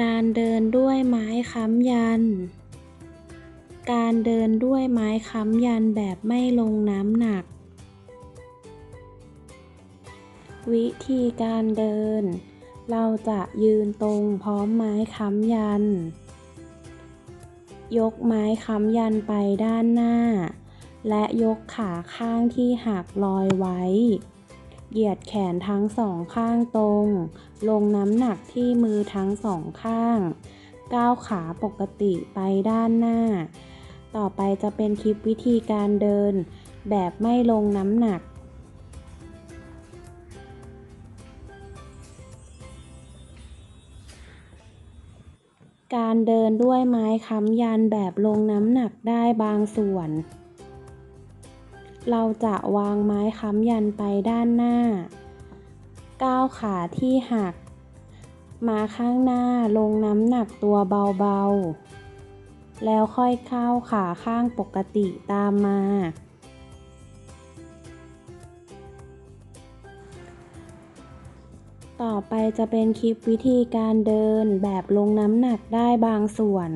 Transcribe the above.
การเดินด้วยไม้ค้ำยัน การเดินด้วยไม้ค้ำยันแบบไม่ลงน้ำหนัก วิธีการเดิน เราจะยืนตรงพร้อมไม้ค้ำยัน ยกไม้ค้ำยันไปด้านหน้า และยกขาข้างที่หักลอยไว้ เหยียดแขนทั้งสองข้างตรง ลงน้ำหนักที่มือทั้งสองข้าง ก้าวขาปกติไปด้านหน้า ต่อไปจะเป็นคลิปวิธีการเดิน แบบไม่ลงน้ำหนักการเดินด้วยไม้ค้ำยันแบบลงน้ำหนักได้บางส่วน เราจะวางไม้ค้ำยันไปด้านหน้า ก้าวขาที่หัก มาข้างหน้าลงน้ำหนักตัวเบาๆ แล้วค่อยเข้าขาข้างปกติตามมา ต่อไปจะเป็นคลิปวิธีการเดินแบบลงน้ำหนักได้บางส่วน